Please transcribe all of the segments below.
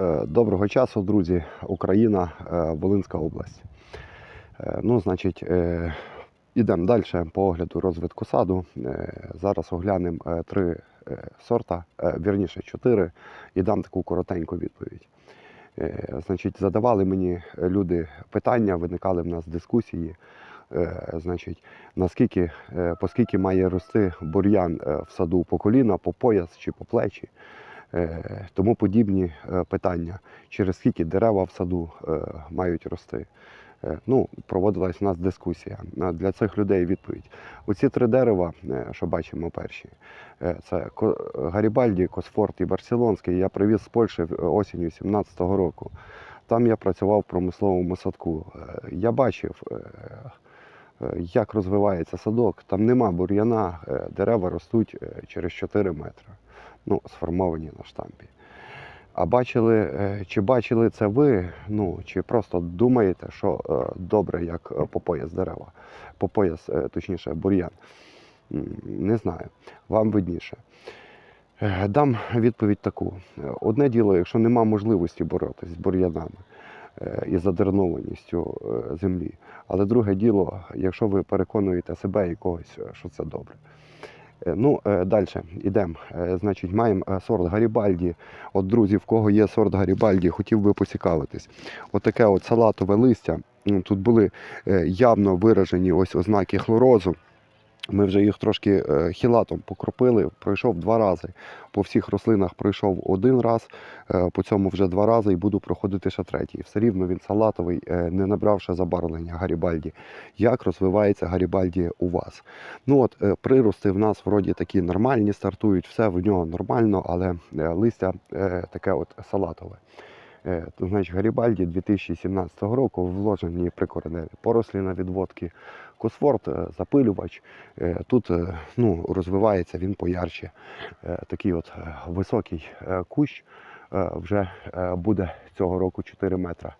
Е, Доброго часу, друзі, Україна, е, Волинська область. Е, Ну, значить, ідемо далі по огляду розвитку саду. Зараз оглянемо три сорта, вірніше чотири, і дам таку коротеньку відповідь. Значить, задавали мені люди питання, виникали в нас дискусії. Значить, наскільки, е, по скільки має рости бур'ян в саду по коліна, по пояс чи по плечі. Е, Тому подібні е, питання, через скільки дерева в саду е, мають рости. Ну, проводилась у нас дискусія. Для цих людей відповідь. Оці три дерева, що бачимо перші, це Гарібальді, Косфорт і Барселонський. Я привіз з Польщі осінню 17-го року. Там я працював в промисловому садку. Я бачив, як розвивається садок. Там нема бур'яна, дерева ростуть через 4 метри ну, сформовані на штампі. А бачили, е, чи бачили це ви, ну, чи просто думаєте, що е, добре, як е, по пояс дерева, по пояс, е, точніше, бур'ян? Не знаю, вам видніше. Дам відповідь таку. Одне діло, якщо нема можливості боротися з бур'янами і задернованістю землі. Але друге діло, якщо ви переконуєте себе і когось, що це добре. Е, Ну, далі йдемо. Значить, маємо е, сорт Гарібальді. От, друзі, в кого є сорт Гарібальді, хотів би поцікавитись. От таке от салатове листя. Тут були е, явно виражені ось ознаки хлорозу. Ми вже їх трошки е, хілатом покропили. Пройшов два рази. По всіх рослинах пройшов один раз, е, по цьому вже два рази і буду проходити ще третій. Все рівно він салатовий, е, не набравши забарвлення Гарібальді. Як розвивається Гарібальді у вас? Ну от прирости в нас вроді такі нормальні стартують, все в нього нормально, але листя таке от салатове. Е, то, значить, Гарібальді 2017 року вложені прикореневі порослі на відводки, косфорт, е, запилювач. Е, Тут ну, розвивається він поярче. Такий от високий кущ вже буде цього року 4 метра.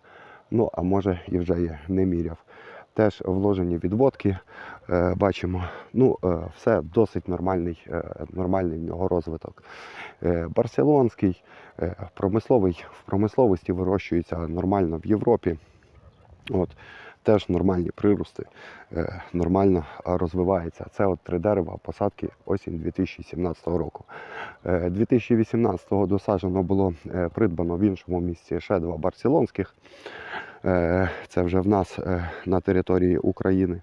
Ну, а може і вже є, не міряв. Теж вложені відводки, бачимо. Ну, е, все досить нормальний, е, нормальний в нього розвиток. Е, Барселонський, е, промисловий, в промисловості вирощується нормально в Європі. От, теж нормальні прирости, е, нормально розвивається. Це от три дерева посадки осінь 2017 року. Е, 2018-го досаджено було е, придбано в іншому місці ще два барселонських. Е, Це вже в нас е, на території України.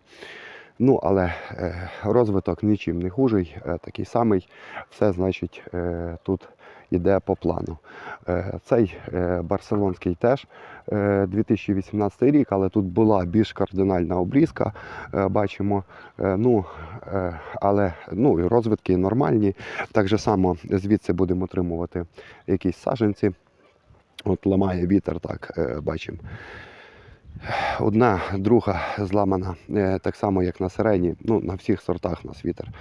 Ну, але е, розвиток нічим не хужий, е, такий самий. Все, значить, е, тут йде по плану. Цей барселонський теж е, 2018 рік, але тут була більш кардинальна обрізка, бачимо. Ну, але ну, і розвитки нормальні. Так же само звідси будемо отримувати якісь саженці. От ламає вітер, так бачимо. Одна, друга зламана, е, так само як на сирені. Ну, на всіх сортах на вітер е,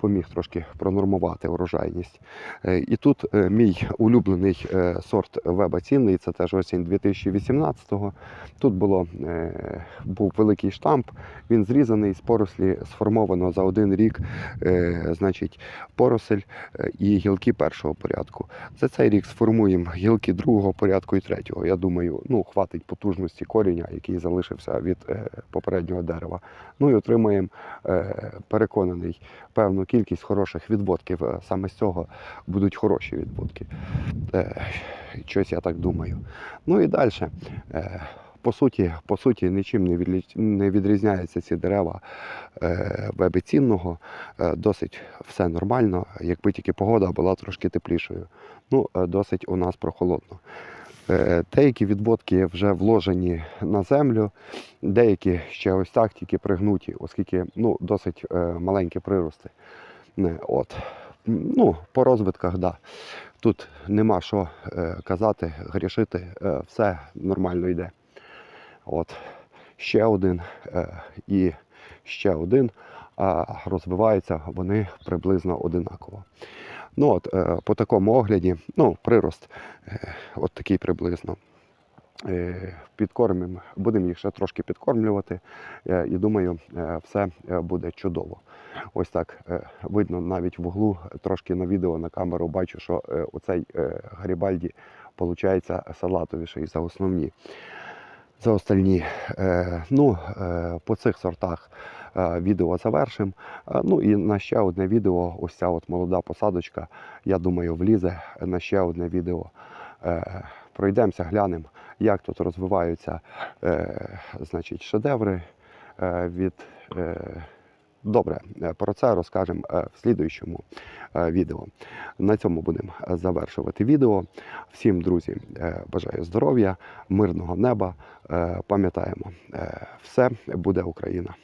поміг трошки пронормувати урожайність. Е, І тут е, мій улюблений е, сорт веба цінний, це теж осінь 2018-го. Тут було, е, був великий штамп, він зрізаний з порослі, сформовано за один рік е, значить, поросель е, і гілки першого порядку. За цей рік сформуємо гілки другого порядку і третього. Я думаю, ну, хватить потужності коріння, який залишився від е, попереднього дерева. Ну і отримаємо е, переконаний певну кількість хороших відводків. Е, Саме з цього будуть хороші відводки. Е, щось я так думаю. Ну і далі. Е, по суті, по суті, нічим не, відрізняються ці дерева вебецінного. Е, досить все нормально, якби тільки погода була трошки теплішою. Ну, досить у нас прохолодно. Е, Деякі відводки вже вложені на землю, деякі ще ось так тільки пригнуті, оскільки ну, досить е, маленькі прирости. От. Ну, по розвитках, да. Тут нема що е, казати, грішити, е, все нормально йде. От. Ще один е, і ще один, розвиваються вони приблизно одинаково. Ну от, е, по такому огляді, ну, прирост е, от такий приблизно. Е, Підкормимо, будемо їх ще трошки підкормлювати. І думаю, все буде чудово. Ось так видно навіть в углу, трошки на відео на камеру бачу, що оцей Гарібальді виходить салатовіший за основні. За остальні. Ну, по цих сортах відео завершимо. Е, ну і на ще одне відео, ось ця от молода посадочка, я думаю, влізе на ще одне відео. Е, пройдемося, глянемо, як тут розвиваються е, значить, шедеври е, від. Е, Добре, е, про це розкажемо е, в слідуючому е, відео. На цьому будемо е, завершувати відео. Всім, друзі, е, бажаю здоров'я, мирного неба. Е, Пам'ятаємо, е, все буде Україна.